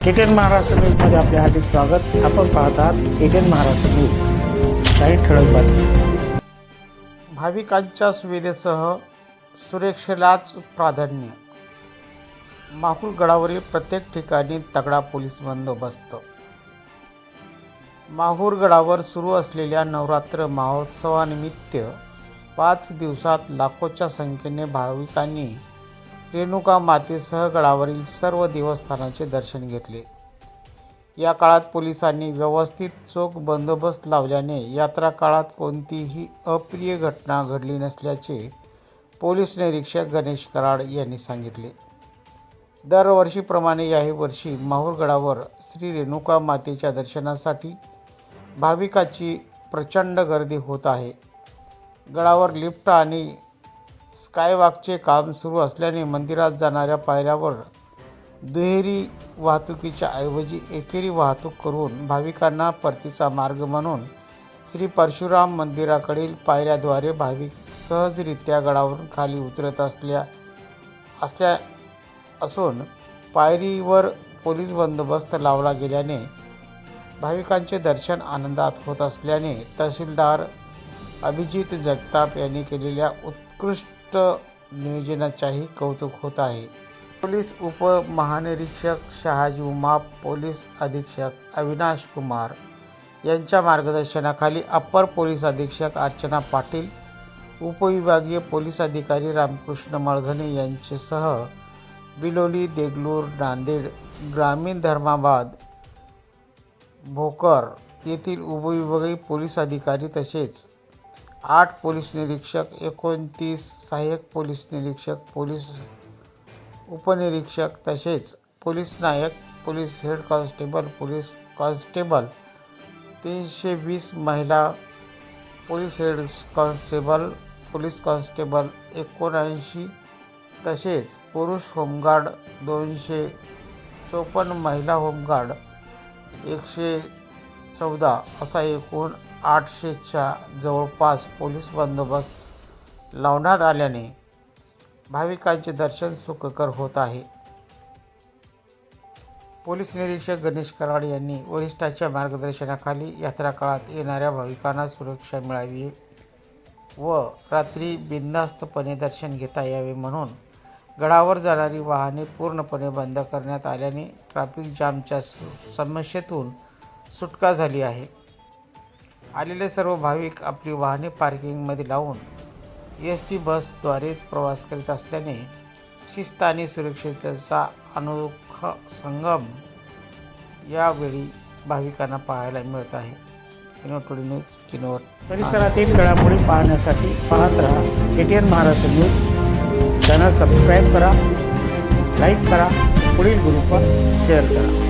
ATN Maharashtra न्यूजमध्ये आपले हार्दिक स्वागत. आपण पाहत आहात एटीएन महाराष्ट्र न्यूज. काही ठळक बातमी भाविकांच्या सुविधेसह सुरक्षेलाच प्राधान्य. माहूरगडावरील प्रत्येक ठिकाणी तगडा पोलीस बंदोबस्त. माहूरगडावर सुरू असलेल्या नवरात्र महोत्सवानिमित्त पाच दिवसात लाखोच्या संख्येने भाविकांनी रेणुका मातेसह गडावरील सर्व देवस्थानाचे दर्शन घेतले. या काळात पोलिसांनी व्यवस्थित चोख बंदोबस्त लावल्याने यात्रा काळात कोणतीही अप्रिय घटना घडली नसल्याचे पोलीस निरीक्षक गणेश कराड यांनी सांगितले. दरवर्षीप्रमाणे याही वर्षी माहूरगडावर श्री रेणुका मातेच्या दर्शनासाठी भाविकाची प्रचंड गर्दी होत आहे. गडावर लिफ्ट आणि स्कायवॉकचे काम सुरू असल्याने मंदिरात जाणाऱ्या पायऱ्यावर दुहेरी वाहतुकीच्या ऐवजी एकेरी वाहतूक करून भाविकांना परतीचा मार्ग म्हणून श्री परशुराम मंदिराकडील पायऱ्याद्वारे भाविक सहजरित्या गडावरून खाली उतरत असल्या असल्या असून पायरीवर पोलीस बंदोबस्त लावला गेल्याने भाविकांचे दर्शन आनंदात होत असल्याने तहसीलदार अभिजित जगताप यांनी केलेल्या उत्कृष्ट नियोजनाच्याही कौतुक होत आहे. पोलीस उपमहानिरीक्षक शहाजी उमाप पोलीस अधीक्षक अविनाश कुमार यांच्या मार्गदर्शनाखाली अप्पर पोलीस अधीक्षक अर्चना पाटील उपविभागीय पोलीस अधिकारी रामकृष्ण मळघने यांच्यासह बिलोली देगलूर नांदेड ग्रामीण धर्माबाद भोकर येथील उपविभागीय पोलीस अधिकारी तसेच आठ पोलीस निरीक्षक एकोणतीस सहाय्यक पोलीस निरीक्षक पोलीस उपनिरीक्षक तसेच पोलीस नायक police head constable police constable तीनशे वीस महिला police head constable police constable एकोणऐंशी तसेच पुरुष होमगार्ड दोनशे चोपन्न महिला होमगार्ड एकशे चौदा असा एकूण आठशेच्या जवळपास पोलीस बंदोबस्त लावण्यात आल्याने भाविकांचे दर्शन सुखकर होत आहे. पोलीस निरीक्षक गणेश कराड यांनी वरिष्ठाच्या मार्गदर्शनाखाली यात्रा काळात येणाऱ्या भाविकांना सुरक्षा मिळावी व रात्री बिनधास्तपणे दर्शन घेता यावे म्हणून गडावर जाणारी वाहने पूर्णपणे बंद करण्यात आल्याने ट्रॅफिक जामच्या सु- समस्येतून सुटका झाली आहे. आलेले सर्व भाविक आपली वाहने पार्किंगमध्ये लावून एस टी बसद्वारेच प्रवास करीत असल्याने शिस्त आणि सुरक्षिततेचा अनोखा संगम यावेळी भाविकांना पाहायला मिळत आहे. किनोटोडी न्यूज किनोट परिसरातील घडामोडी पाहण्यासाठी पाहत राहा. ATN Maharashtra news. Channel subscribe करा लाईक करा पुढील ग्रुपवर शेअर करा.